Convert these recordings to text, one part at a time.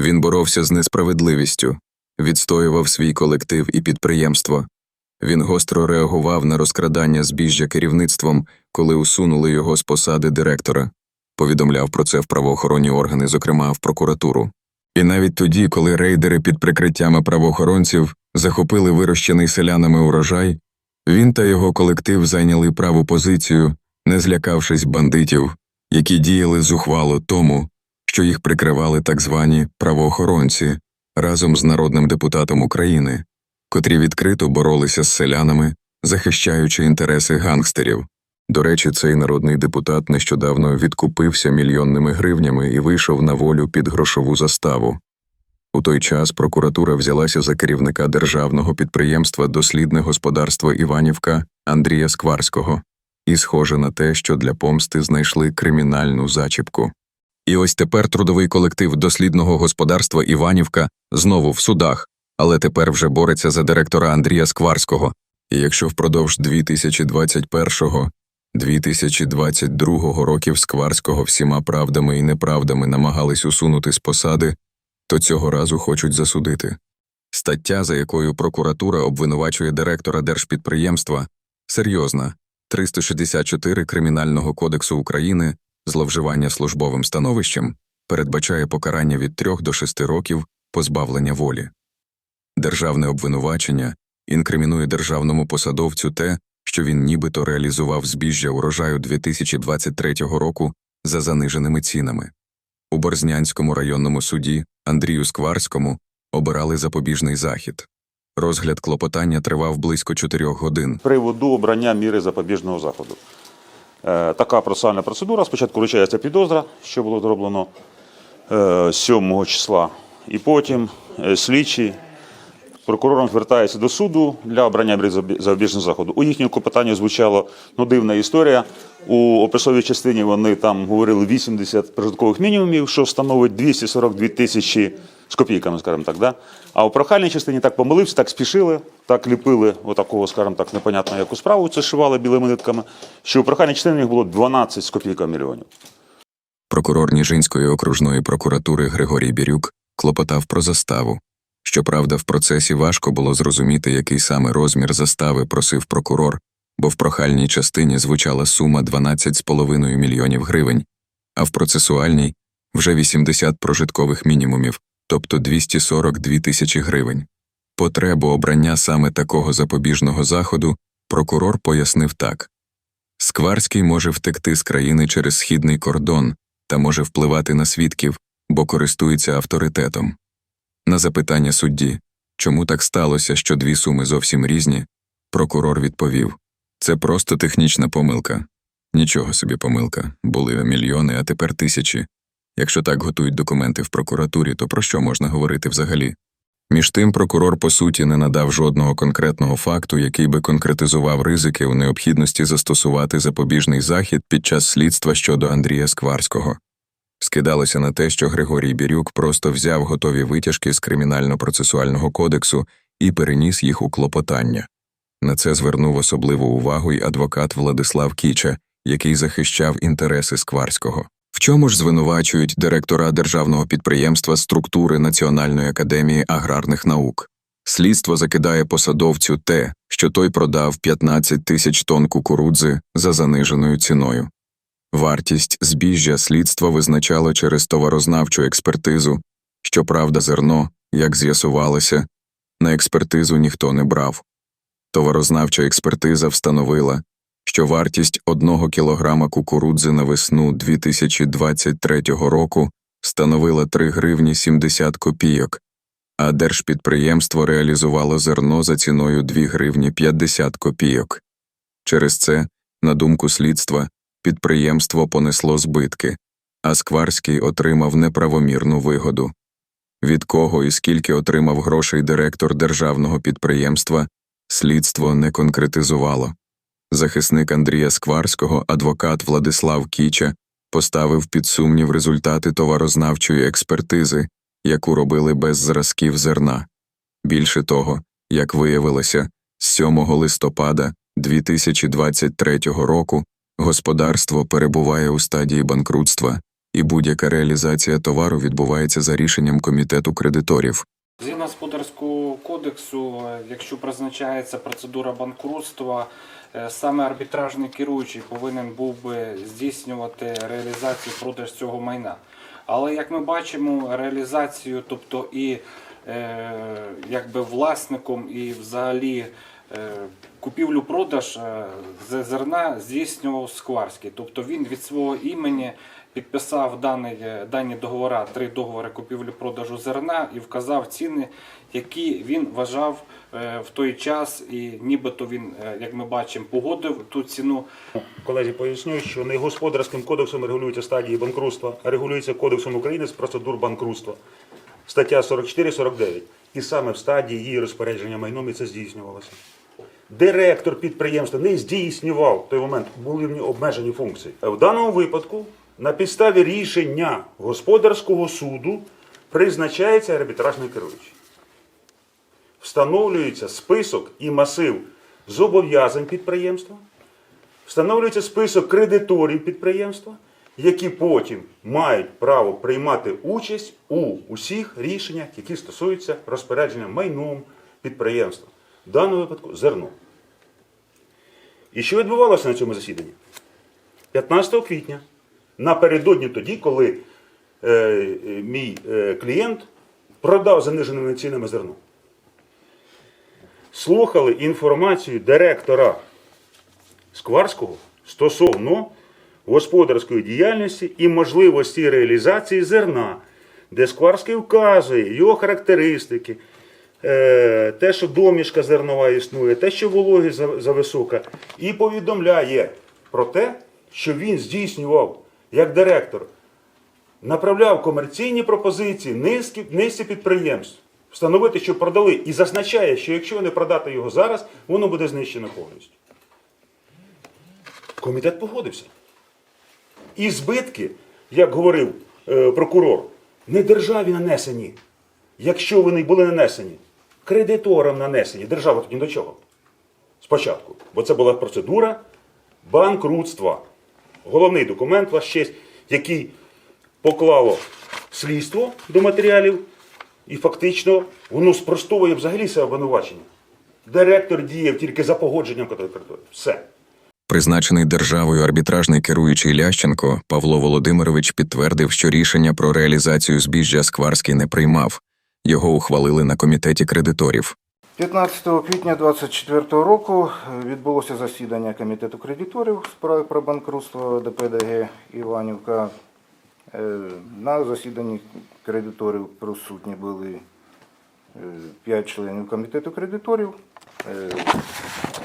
Він боровся з несправедливістю, відстоював свій колектив і підприємство. Він гостро реагував на розкрадання збіжжя керівництвом, коли усунули його з посади директора, повідомляв про це в правоохоронні органи, зокрема в прокуратуру. І навіть тоді, коли рейдери під прикриттями правоохоронців захопили вирощений селянами урожай, він та його колектив зайняли праву позицію, не злякавшись бандитів, які діяли зухвало тому, що їх прикривали так звані правоохоронці разом з народним депутатом України, котрі відкрито боролися з селянами, захищаючи інтереси гангстерів. До речі, цей народний депутат нещодавно відкупився мільйонними гривнями і вийшов на волю під грошову заставу. У той час прокуратура взялася за керівника державного підприємства Дослідне господарство Іванівка Андрія Скварського, і схоже на те, що для помсти знайшли кримінальну зачіпку. І ось тепер трудовий колектив дослідного господарства Іванівка знову в судах, але тепер вже бореться за директора Андрія Скварського. І якщо впродовж 2021-2022 років Скварського всіма правдами і неправдами намагались усунути з посади, то цього разу хочуть засудити. Стаття, за якою прокуратура обвинувачує директора держпідприємства, серйозна 364 Кримінального кодексу України зловживання службовим становищем передбачає покарання від 3 до 6 років позбавлення волі. Державне обвинувачення інкримінує державному посадовцю те, що він нібито реалізував збіжжя урожаю 2023 року за заниженими цінами. У Борзнянському районному суді Андрію Скварському обирали запобіжний захід. Розгляд клопотання тривав близько 4 годин. приводу обрання міри запобіжного заходу. Е, Така процесуальна процедура. Спочатку вручається підозра, що було зроблено е, 7 числа, і потім е, слідчий прокурором звертається до суду для обрання запобіжного заходу. У їхньому клопотанні звучало ну, дивна історія. У описовій частині вони там говорили 80 прожиткових мінімумів, що становить 242 тисячі з копійками, скажімо так. Да? А у прохальній частині так помилився, так спішили, так ліпили отакого, скажімо так, непонятно яку справу, це шивали білими нитками, що у прохальній частині їх було 12 з копійками мільйонів. Прокурор Ніжинської окружної прокуратури Григорій Бірюк клопотав про заставу. Щоправда, в процесі важко було зрозуміти, який саме розмір застави просив прокурор, бо в прохальній частині звучала сума 12,5 мільйонів гривень, а в процесуальній – вже 80 прожиткових мінімумів, тобто 242 тисячі гривень. Потребу обрання саме такого запобіжного заходу прокурор пояснив так. Скварський може втекти з країни через східний кордон та може впливати на свідків, бо користується авторитетом. На запитання судді, чому так сталося, що дві суми зовсім різні, прокурор відповів це просто технічна помилка. Нічого собі помилка. Були мільйони, а тепер тисячі. Якщо так готують документи в прокуратурі, то про що можна говорити взагалі? Між тим, прокурор по суті не надав жодного конкретного факту, який би конкретизував ризики у необхідності застосувати запобіжний захід під час слідства щодо Андрія Скварського. Скидалося на те, що Григорій Бірюк просто взяв готові витяжки з кримінально-процесуального кодексу і переніс їх у клопотання. На це звернув особливу увагу й адвокат Владислав Кіча, який захищав інтереси Скварського. Чому ж звинувачують директора державного підприємства структури Національної академії аграрних наук? Слідство закидає посадовцю те, що той продав 15 тисяч тонн кукурудзи за заниженою ціною. Вартість збіжжя слідство визначало через товарознавчу експертизу, щоправда, зерно, як з'ясувалося, на експертизу ніхто не брав. Товарознавча експертиза встановила, що вартість одного кілограма кукурудзи на весну 2023 року становила 3 гривні 70 копійок, а держпідприємство реалізувало зерно за ціною 2 гривні 50 копійок. Через це, на думку слідства, підприємство понесло збитки, а Скварський отримав неправомірну вигоду. Від кого і скільки отримав грошей директор державного підприємства, слідство не конкретизувало. Захисник Андрія Скварського, адвокат Владислав Кіча, поставив під сумнів результати товарознавчої експертизи, яку робили без зразків зерна. Більше того, як виявилося, з 7 листопада 2023 року господарство перебуває у стадії банкрутства і будь-яка реалізація товару відбувається за рішенням комітету кредиторів. Згідно господарського кодексу, якщо призначається процедура банкрутства, саме арбітражний керуючий повинен був би здійснювати реалізацію продаж цього майна. Але як ми бачимо, реалізацію, тобто і е, якби власником, і взагалі е, купівлю-продаж е, зерна здійснював Скварський. Тобто він від свого імені підписав даний, е, дані договори, три договори купівлі-продажу зерна і вказав ціни, які він вважав е, в той час, і нібито він, е, як ми бачимо, погодив ту ціну. Колезі поясню, що не господарським кодексом регулюються стадії банкрутства, а регулюється Кодексом України з процедур банкрутства. Стаття 44-49. І саме в стадії її розпорядження майном і це здійснювалося. Директор підприємства не здійснював в той момент, були в нього обмежені функції. В даному випадку на підставі рішення господарського суду призначається арбітражний керуючий. Встановлюється список і масив зобов'язань підприємства, Встановлюється список кредиторів підприємства, які потім мають право приймати участь у усіх рішеннях, які стосуються розпорядження майном підприємства. В даному випадку зерно. І що відбувалося на цьому засіданні? 15 квітня, напередодні тоді, коли е, е, мій е, клієнт продав заниженими цінами зерно. Слухали інформацію директора Скварського стосовно господарської діяльності і можливості реалізації зерна, де Скварський вказує його характеристики, е, те, що домішка зернова існує, те, що вологість зависока, і повідомляє про те, що він здійснював як директор, направляв комерційні пропозиції низки, низці підприємств, встановити, що продали, і зазначає, що якщо не продати його зараз, воно буде знищено повністю. Комітет погодився. І збитки, як говорив е, прокурор, не державі нанесені, якщо вони були нанесені, кредиторам нанесені. Держава тут ні до чого. Спочатку. Бо це була процедура банкрутства. Головний документ ваш честь, який поклало слідство до матеріалів, і фактично воно спростовує взагалі це обвинувачення. Директор діяв тільки за погодженням кредиторів. Все. Призначений державою арбітражний керуючий Лященко Павло Володимирович підтвердив, що рішення про реалізацію збіжжя Скварський не приймав. Його ухвалили на комітеті кредиторів. 15 квітня 2024 року відбулося засідання комітету кредиторів справи про банкрутство ДПДГ Іванівка. Е, На засіданні кредиторів присутні були 5 членів комітету кредиторів. Е,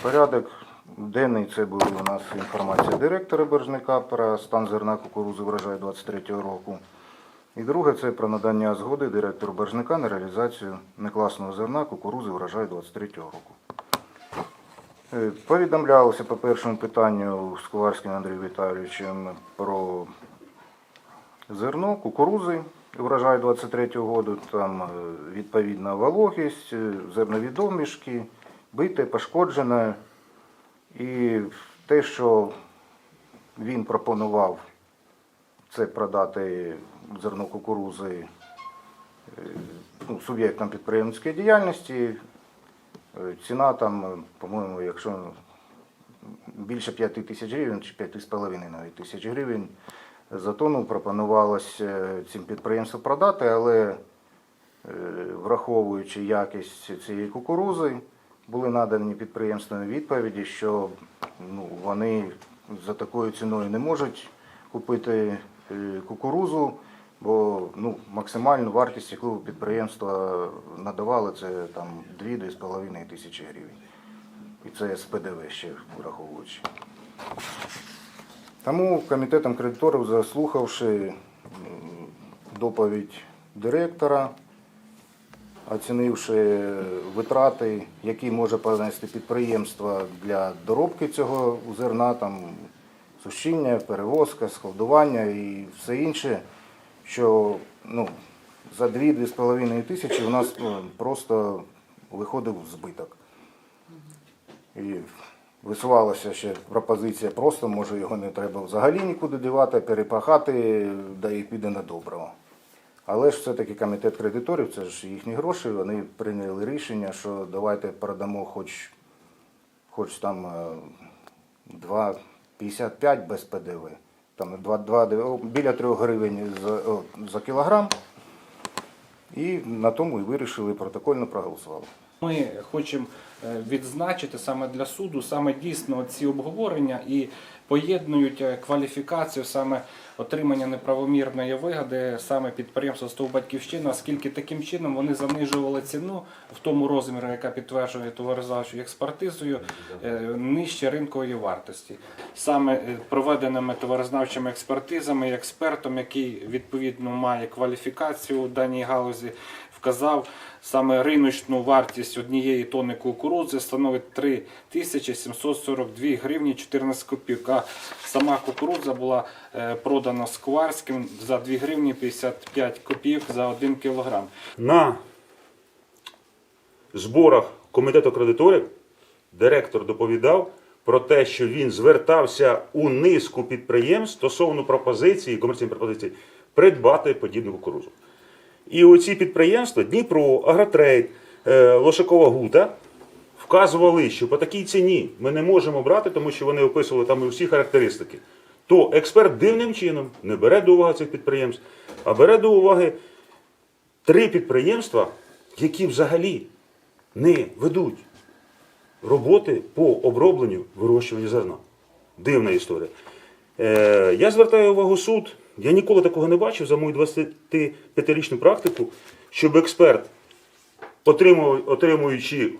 Порядок денний це була у нас інформація директора Боржника про стан зерна кукурузи врожаю 23 року. І друге це про надання згоди директору Боржника на реалізацію некласного зерна кукурузи врожаю 23-го року. Е, Повідомлялося по першому питанню з Скварським Андрієм Віталійовичем про зерно кукурузи врожаю 23 року. Там е, відповідна вологість, е, зернові домішки, бите, пошкоджене. І те, що він пропонував це продати зерно кукурузи е, ну, суб'єктам підприємницької діяльності. Ціна там, по-моєму, якщо більше 5 тисяч гривень, чи 5,5 навіть тисяч гривень за тонну пропонувалося цим підприємствам продати, але е, враховуючи якість цієї кукурузи, були надані підприємствам відповіді, що ну, вони за такою ціною не можуть купити е, кукурузу, бо ну, максимальну вартість, яку підприємства надавали, це 2-2,5 тисячі гривень. І це з ПДВ ще враховуючи. Тому комітетом кредиторів, заслухавши доповідь директора, оцінивши витрати, які може понести підприємство для доробки цього зерна, там сушіння, перевозка, складування і все інше, що ну, за 2-2,5 тисячі у нас ну, просто виходив збиток. І Висувалася ще пропозиція, просто може його не треба взагалі нікуди дівати, перепахати, да і піде на доброго. Але ж все-таки комітет кредиторів, це ж їхні гроші, вони прийняли рішення, що давайте продамо хоч, хоч там е, 2,55 без ПДВ. Там 2, 2, о, біля 3 гривень за, за кілограм. І на тому і вирішили протокольно проголосували. Ми хочемо е, відзначити саме для суду, саме дійсно ці обговорення і поєднують е, кваліфікацію саме отримання неправомірної вигоди саме підприємства «Стов Батьківщина, оскільки таким чином вони занижували ціну в тому розмірі, яка підтверджує товарознавчою експертизою, е, нижче ринкової вартості. Саме е, проведеними товарознавчими експертизами, експертом, який відповідно має кваліфікацію у даній галузі, вказав саме риночну вартість однієї тонни кукурудзи становить 3742 гривні 14 копійок. А сама кукурудза була е, продана Скварським за 2 гривні 55 копійок за 1 кілограм. На зборах комітету кредиторів директор доповідав про те, що він звертався у низку підприємств стосовно пропозиції, комерційної пропозиції, придбати подібну кукурудзу. І оці підприємства Дніпро, Агротрейд, е, Лошакова Гута вказували, що по такій ціні ми не можемо брати, тому що вони описували там і всі характеристики. То експерт дивним чином не бере до уваги цих підприємств, а бере до уваги три підприємства, які взагалі не ведуть роботи по обробленню вирощуванню зерна. Дивна історія. Е, я звертаю увагу суд. Я ніколи такого не бачив за мою 25-річну практику, щоб експерт, отримуючи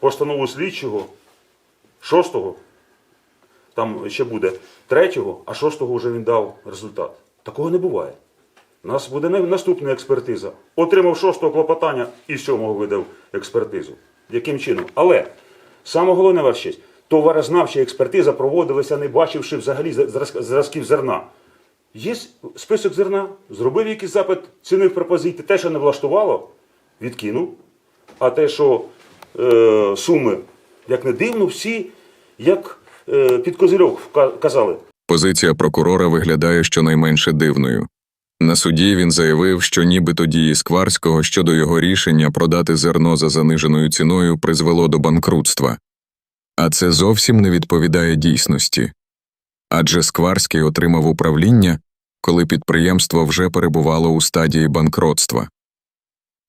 постанову слідчого, шостого, там ще буде третього, а шостого вже він дав результат. Такого не буває. У нас буде наступна експертиза. Отримав шостого клопотання і сьомого видав експертизу. Яким чином? Але саме головне ваш честь, товарознавча експертиза проводилася, не бачивши взагалі зразків зерна. Є список зерна, зробив якийсь запит, цінив пропозиції, те, що не влаштувало, відкинув. А те, що е, суми, як не дивно, всі як е, під козирьок казали. Позиція прокурора виглядає щонайменше дивною. На суді він заявив, що нібито дії Скварського щодо його рішення продати зерно за заниженою ціною призвело до банкрутства. А це зовсім не відповідає дійсності. Адже Скварський отримав управління, коли підприємство вже перебувало у стадії банкротства.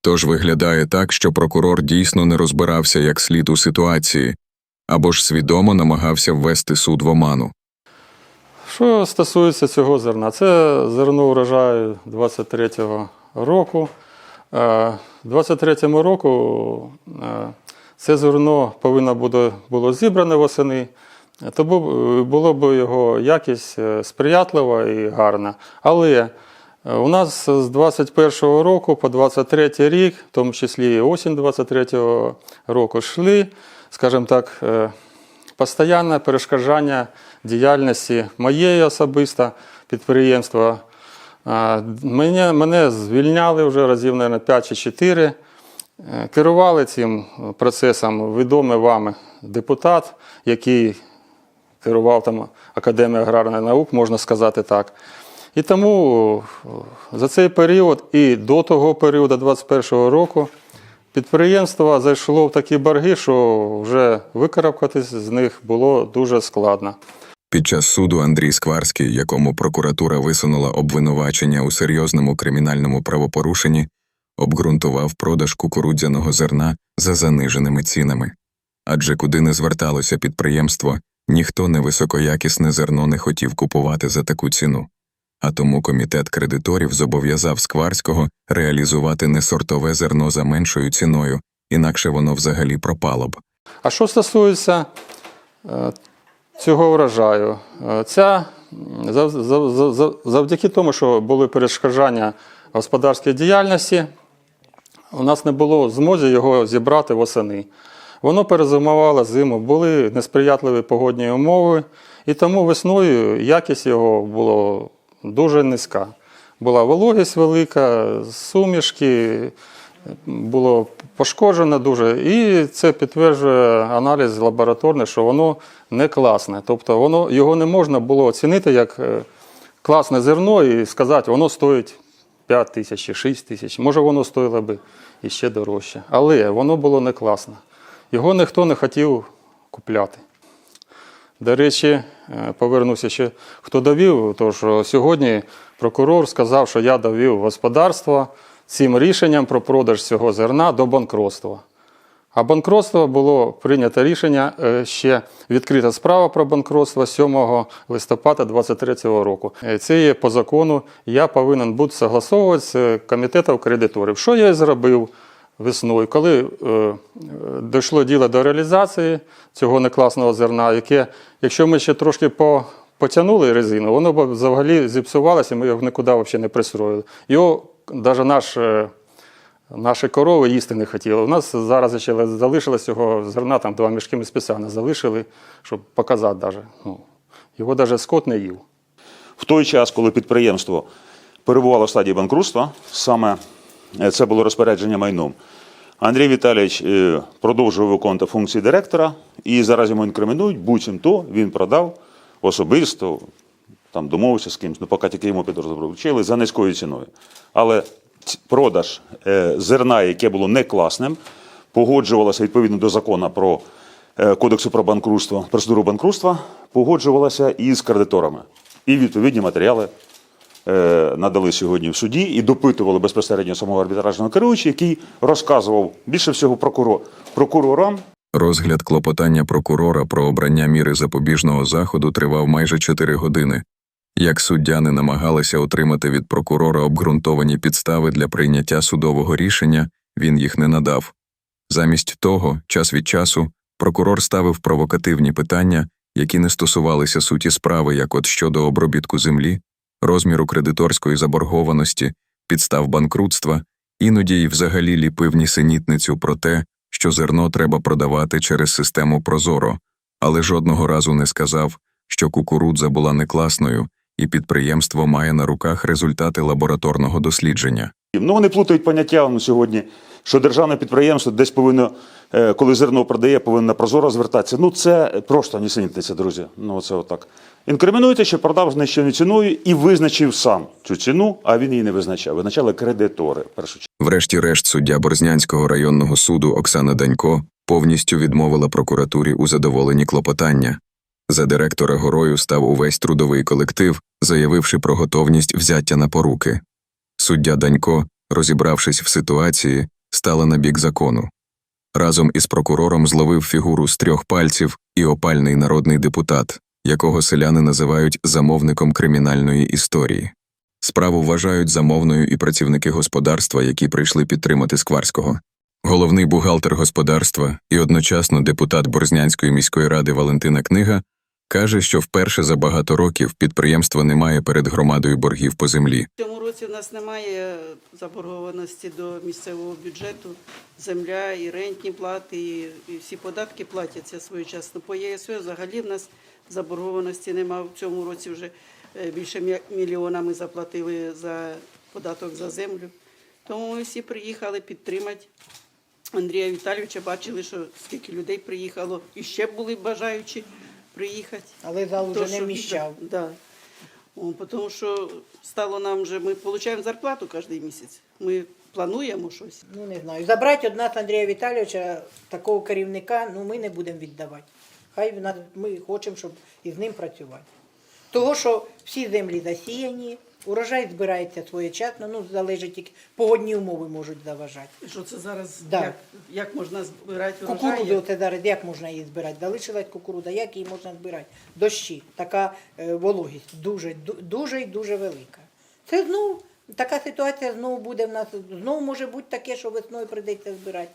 Тож виглядає так, що прокурор дійсно не розбирався як слід у ситуації або ж свідомо намагався ввести суд в оману. Що стосується цього зерна, це зерно урожаю 23-го року. Е, 23-му року е, це зерно повинно було зібране восени, то було б його якість е, сприятлива і гарна. Але е, у нас з 21-го року по 23-й рік, в тому числі і осінь 23-го року, йшли, скажімо так, е, Постоянне перешкоджання діяльності моєї особисто підприємства. Мене, мене звільняли вже разів, мабуть, 5 чи 4. Е, Керували цим процесом відомий вами депутат, який керував там Академією аграрних наук, можна сказати так. І тому е, за цей період і до того періоду, 21-го року, підприємство зайшло в такі борги, що вже викарабкатись з них було дуже складно. Під час суду Андрій Скварський, якому прокуратура висунула обвинувачення у серйозному кримінальному правопорушенні, обґрунтував продаж кукурудзяного зерна за заниженими цінами. Адже куди не зверталося підприємство, ніхто невисокоякісне зерно не хотів купувати за таку ціну. А тому комітет кредиторів зобов'язав Скварського реалізувати несортове зерно за меншою ціною, інакше воно взагалі пропало б. А що стосується е, цього врожаю, е, ця, завдяки тому, що були перешкоджання господарської діяльності, у нас не було змоги його зібрати восени. Воно перезимувало зиму, були несприятливі погодні умови, і тому весною якість його була дуже низька. Була вологість велика, сумішки, було пошкоджено дуже, і це підтверджує аналіз лабораторний, що воно не класне. Тобто воно, його не можна було оцінити як е, класне зерно і сказати, воно стоїть 5 тисяч чи 6 тисяч. Може, воно стоїло би іще дорожче. Але воно було не класне. Його ніхто не хотів купляти. До речі, е, повернуся ще, хто довів, то що сьогодні прокурор сказав, що я довів господарство цим рішенням про продаж цього зерна до банкротства. А банкротство було прийнято рішення е, ще відкрита справа про банкротство 7 листопада 2023 року. Е, Це є по закону. Я повинен бути согласовувати з е, комітетом кредиторів. Що я і зробив весною, коли е, дійшло діло до реалізації цього некласного зерна, яке, якщо ми ще трошки по, потягнули резину, воно б взагалі зіпсувалося, ми його нікуди взагалі не пристроїли. Його навіть наш. е, Наші корови їсти не хотіли. У нас зараз ще залишилось цього зерна, там два мішки ми спеціально залишили, щоб показати даже. Ну, його навіть скот не їв. В той час, коли підприємство перебувало в стадії банкрутства, саме це було розпорядження майном. Андрій Віталійович е, продовжував виконувати функції директора, і зараз йому інкримінують, буцімто він продав особисто, там домовився з кимось, ну поки тільки йому підозру вручили за низькою ціною. Але продаж е, зерна, яке було не класним, погоджувалося відповідно до закону про е, кодексу про банкрутство, процедуру банкрутства, погоджувалося із кредиторами. І відповідні матеріали е, надали сьогодні в суді і допитували безпосередньо самого арбітражного керуючого, який розказував більше всього прокурор, прокурорам, Розгляд клопотання прокурора про обрання міри запобіжного заходу тривав майже 4 години. Як суддя не намагалися отримати від прокурора обґрунтовані підстави для прийняття судового рішення, він їх не надав. Замість того, час від часу, прокурор ставив провокативні питання, які не стосувалися суті справи, як от щодо обробітку землі, розміру кредиторської заборгованості, підстав банкрутства, іноді й взагалі ліпив нісенітницю про те, що зерно треба продавати через систему Прозоро, але жодного разу не сказав, що кукурудза була некласною, і підприємство має на руках результати лабораторного дослідження. Ну, вони плутають поняття ну, сьогодні, що державне підприємство десь повинно, е, коли зерно продає, повинно прозоро звертатися. Ну, це просто нісенітниця, друзі. Ну, це отак. Інкримінуєте, що продав знищеною ціною і визначив сам цю ціну, а він її не визначав. Визначали кредитори. першу. Врешті-решт суддя Борзнянського районного суду Оксана Данько повністю відмовила прокуратурі у задоволенні клопотання. За директора горою став увесь трудовий колектив, заявивши про готовність взяття на поруки. Суддя Данько, розібравшись в ситуації, стала на бік закону. Разом із прокурором зловив фігуру з трьох пальців і опальний народний депутат, якого селяни називають замовником кримінальної історії. Справу вважають замовною і працівники господарства, які прийшли підтримати Скварського. Головний бухгалтер господарства і одночасно депутат Борзнянської міської ради Валентина Книга каже, що вперше за багато років підприємство не має перед громадою боргів по землі. В цьому році в нас немає заборгованості до місцевого бюджету. Земля і рентні плати, і, всі податки платяться своєчасно. По ЄСВ взагалі в нас заборгованості немає. В цьому році вже е, більше мі- мільйона ми заплатили за податок за землю. Тому ми всі приїхали підтримати Андрія Віталійовича. Бачили, що скільки людей приїхало, і ще були бажаючі приїхати. Але зал уже вже не міщав, вміщав. Да. Тому що стало нам вже, ми отримуємо зарплату кожен місяць. Ми плануємо щось. Ну не знаю. Забрати одна нас Андрія Віталійовича, такого керівника, ну ми не будемо віддавати. Хай нас ми хочемо, щоб із ним працювати. Того, що всі землі засіяні, урожай збирається своєчасно, ну залежить тільки погодні умови можуть заважати. Що це зараз, Да. як, як можна збирати Кукурудзу урожай? це зараз як можна її збирати? Залишилась кукурудза, як її можна збирати? Дощі, така е, вологість дуже, ду- дуже і дуже велика. Це знову така ситуація знову буде в нас. Знову може бути таке, що весною прийдеться збирати.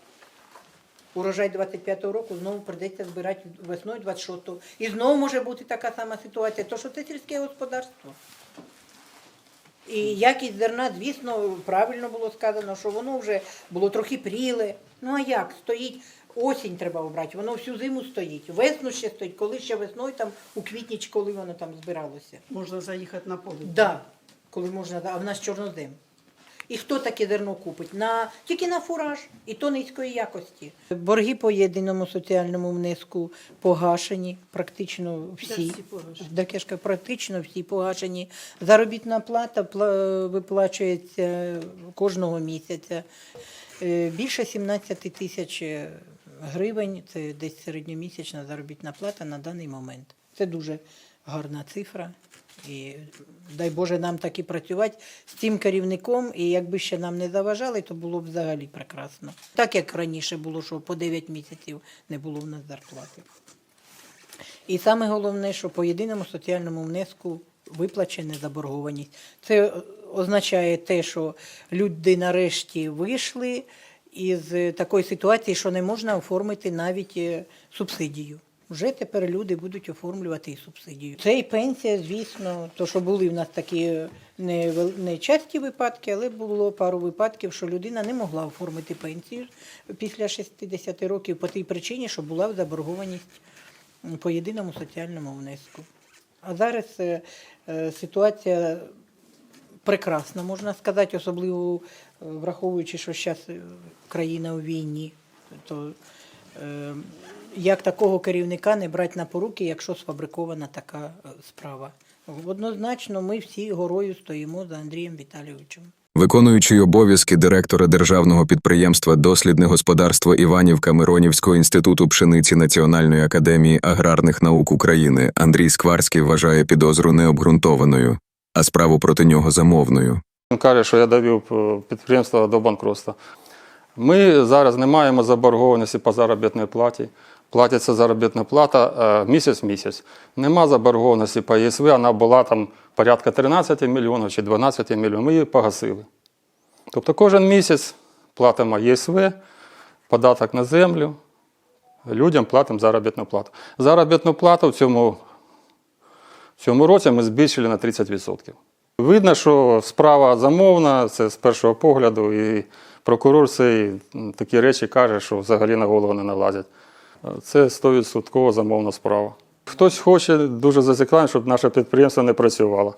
Урожай 25-го року знову прийдеться збирати весною 26-го. І знову може бути така сама ситуація, то що це сільське господарство. І якість зерна, звісно, правильно було сказано, що воно вже було трохи пріле. Ну а як? Стоїть осінь треба обрати, воно всю зиму стоїть. Весну ще стоїть, коли ще весною там у квітні чи коли воно там збиралося. Можна заїхати на поле. Да, коли можна, а в нас чорнозем. І хто таке зерно купить? На, тільки на фураж, і то низької якості. Борги по єдиному соціальному внеску погашені, практично всі. погашені. Кажу, практично всі погашені. Заробітна плата виплачується кожного місяця. Е, Більше 17 тисяч гривень це десь середньомісячна заробітна плата на даний момент. Це дуже гарна цифра. І дай Боже нам так і працювати з цим керівником, і якби ще нам не заважали, то було б взагалі прекрасно. Так як раніше було, що по 9 місяців не було в нас зарплати. І саме головне, що по єдиному соціальному внеску виплачена заборгованість. Це е, означає те, що люди нарешті вийшли із е, такої ситуації, що не можна оформити навіть е, субсидію. Вже тепер люди будуть оформлювати і субсидію. Це і пенсія, звісно, то що були в нас такі не, не часті випадки, але було пару випадків, що людина не могла оформити пенсію після 60 років по тій причині, що була заборгованість по єдиному соціальному внеску. А зараз е, е, ситуація прекрасна, можна сказати, особливо е, враховуючи, що зараз країна у війні, то як такого керівника не брати на поруки, якщо сфабрикована така е, справа. Однозначно, ми всі горою стоїмо за Андрієм Віталійовичем. Виконуючий обов'язки директора державного підприємства Дослідне господарство Іванівка Миронівського інституту пшениці Національної академії аграрних наук України Андрій Скварський вважає підозру необґрунтованою, а справу проти нього замовною. Він каже, що я довів е, підприємство до банкрутства. Ми зараз не маємо заборгованості по заробітній платі. Платиться заробітна плата е, місяць в місяць. Нема заборгованості по ЄСВ, вона була там порядка 13 мільйонів чи 12 мільйонів. Ми її погасили. Тобто кожен місяць платимо ЄСВ, податок на землю, людям платимо заробітну плату. Заробітну плату в цьому в цьому році ми збільшили на 30%. Видно, що справа замовна, це з першого погляду, і прокурор цей такі речі каже, що взагалі на голову не налазять. Це 100% замовна справа. Хтось хоче дуже зацікавлений, щоб наше підприємство не працювало.